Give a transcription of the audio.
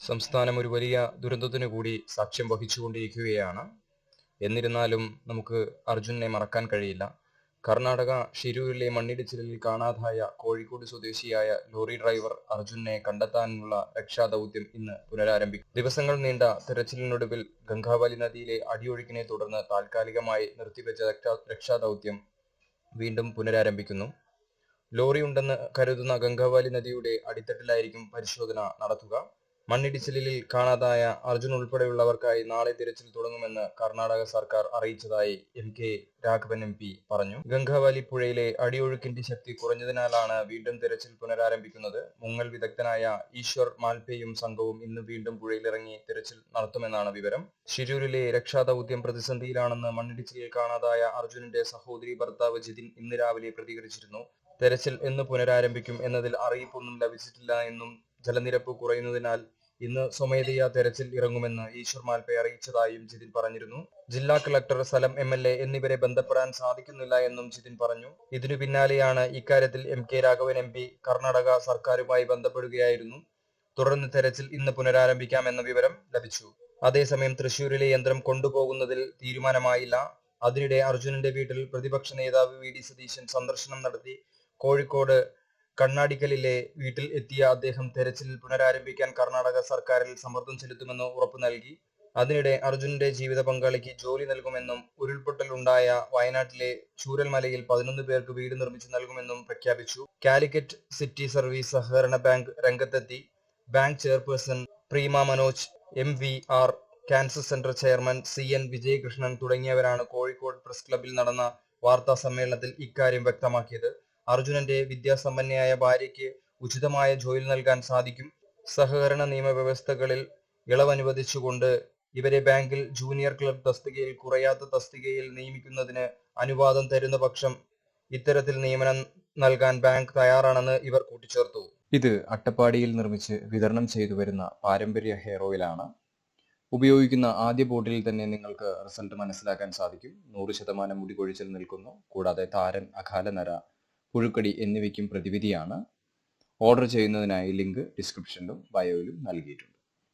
സംസ്ഥാനം ഒരു വലിയ ദുരന്തത്തിനു കൂടി സാക്ഷ്യം വഹിച്ചുകൊണ്ടിരിക്കുകയാണ്. എന്നിരുന്നാലും നമുക്ക് അർജുനെ മറക്കാൻ കഴിയില്ല. കർണാടക ഷിരൂരിലെ മണ്ണിടിച്ചിലിൽ കാണാതായ കോഴിക്കോട് സ്വദേശിയായ ലോറി ഡ്രൈവർ അർജുനെ കണ്ടെത്താനുള്ള രക്ഷാദൗത്യം ഇന്ന് പുനരാരംഭിക്കും. ദിവസങ്ങൾ നീണ്ട തെരച്ചിലിനൊടുവിൽ ഗംഗാവലി നദിയിലെ അടിയൊഴുക്കിനെ തുടർന്ന് താൽക്കാലികമായി നിർത്തിവെച്ച രക്ഷാ രക്ഷാദൗത്യം വീണ്ടും പുനരാരംഭിക്കുന്നു. ലോറി ഉണ്ടെന്ന് കരുതുന്ന ഗംഗാവാലി നദിയുടെ അടിത്തട്ടിലായിരിക്കും പരിശോധന നടത്തുക. മണ്ണിടിച്ചിലിൽ കാണാതായ അർജുൻ ഉൾപ്പെടെയുള്ളവർക്കായി നാളെ തിരച്ചിൽ തുടങ്ങുമെന്ന് കർണാടക സർക്കാർ അറിയിച്ചതായി M K Raghavan M P പറഞ്ഞു. ഗംഗാവാലി പുഴയിലെ അടിയൊഴുക്കിന്റെ ശക്തി കുറഞ്ഞതിനാലാണ് വീണ്ടും തിരച്ചിൽ പുനരാരംഭിക്കുന്നത്. മുങ്ങൽ വിദഗ്ധനായ ഈശ്വർ മാൽപേയും സംഘവും ഇന്ന് വീണ്ടും പുഴയിലിറങ്ങി തിരച്ചിൽ നടത്തുമെന്നാണ് വിവരം. ഷിരൂരിലെ രക്ഷാദൌത്യം പ്രതിസന്ധിയിലാണെന്ന് മണ്ണിടിച്ചിലിൽ കാണാതായ അർജുനന്റെ സഹോദരി ഭർത്താവ് ജിതിൻ ഇന്ന് രാവിലെ പ്രതികരിച്ചിരുന്നു. തെരച്ചിൽ എന്ന് പുനരാരംഭിക്കും എന്നതിൽ അറിയിപ്പൊന്നും ലഭിച്ചിട്ടില്ല എന്നും ജലനിരപ്പ് കുറയുന്നതിനാൽ ഇന്ന് സ്വമേധയാ തെരച്ചിൽ ഇറങ്ങുമെന്ന് ഈശ്വർ മാൽപെ അറിയിച്ചതായും ജിതിൻ പറഞ്ഞിരുന്നു. ജില്ലാ കളക്ടർ സ്ഥലം എം എൽ എ എന്നിവരെ ബന്ധപ്പെടാൻ സാധിക്കുന്നില്ല എന്നും ജിതിൻ പറഞ്ഞു. ഇതിനു പിന്നാലെയാണ് ഇക്കാര്യത്തിൽ M K Raghavan M P Karnataka സർക്കാരുമായി ബന്ധപ്പെടുകയായിരുന്നു. തുടർന്ന് തെരച്ചിൽ ഇന്ന് പുനരാരംഭിക്കാമെന്ന വിവരം ലഭിച്ചു. അതേസമയം തൃശൂരിലെ യന്ത്രം കൊണ്ടുപോകുന്നതിൽ തീരുമാനമായില്ല. അതിനിടെ അർജുനന്റെ വീട്ടിൽ പ്രതിപക്ഷ നേതാവ് വി ഡി സതീശൻ സന്ദർശനം നടത്തി കോഴിക്കോട് കണ്ണാടിക്കലിലെ വീട്ടിൽ എത്തിയ അദ്ദേഹം തെരച്ചിൽ പുനരാരംഭിക്കാൻ കർണാടക സർക്കാരിൽ സമ്മർദ്ദം ചെലുത്തുമെന്ന് ഉറപ്പു നൽകി. അതിനിടെ അർജുനന്റെ ജീവിത പങ്കാളിക്ക് ജോലി നൽകുമെന്നും ഉരുൾപൊട്ടൽ ഉണ്ടായ വയനാട്ടിലെ ചൂരൽമലയിൽ പതിനൊന്ന് പേർക്ക് വീട് നിർമ്മിച്ചു നൽകുമെന്നും പ്രഖ്യാപിച്ചു. കാലിക്കറ്റ് സിറ്റി സർവീസ് സഹകരണ ബാങ്ക് രംഗത്തെത്തി. Bank chairperson Preema Manoj M V R cancer centre chairman C N Vijayakrishnan തുടങ്ങിയവരാണ് കോഴിക്കോട് പ്രസ് ക്ലബിൽ നടന്ന വാർത്താ സമ്മേളനത്തിൽ ഇക്കാര്യം വ്യക്തമാക്കിയത്. അർജുനന്റെ വിദ്യാസമ്പന്നയായ ഭാര്യയ്ക്ക് ഉചിതമായ ജോലി നൽകാൻ സാധിക്കും. സഹകരണ നിയമവ്യവസ്ഥകളിൽ ഇളവനുവദിച്ചുകൊണ്ട് ഇവരെ ബാങ്കിൽ ജൂനിയർ ക്ലബ് തസ്തികയിൽ കുറയാത്ത തസ്തികയിൽ നിയമിക്കുന്നതിന് അനുവാദം തരുന്ന പക്ഷം ഇത്തരത്തിൽ നിയമനം നൽകാൻ ബാങ്ക് തയ്യാറാണെന്ന് ഇവർ കൂട്ടിച്ചേർത്തു. ഇത് അട്ടപ്പാടിയിൽ നിർമ്മിച്ച് വിതരണം ചെയ്തു വരുന്ന പാരമ്പര്യ ഹെയർ ഓയിലാണ്. ഉപയോഗിക്കുന്ന ആദ്യ ബോട്ടിൽ തന്നെ നിങ്ങൾക്ക് റിസൾട്ട് മനസ്സിലാക്കാൻ സാധിക്കും. നൂറ് ശതമാനം മുടി കൊഴിച്ചിൽ നിൽക്കുന്നു. കൂടാതെ താരൻ അകാല നര പുഴുക്കടി എന്നിവയ്ക്കും പ്രതിവിധിയാണ്. ഓർഡർ ചെയ്യുന്നതിനായി ലിങ്ക് ഡിസ്ക്രിപ്ഷനിലും ബയോയിലും നൽകിയിട്ടുണ്ട്.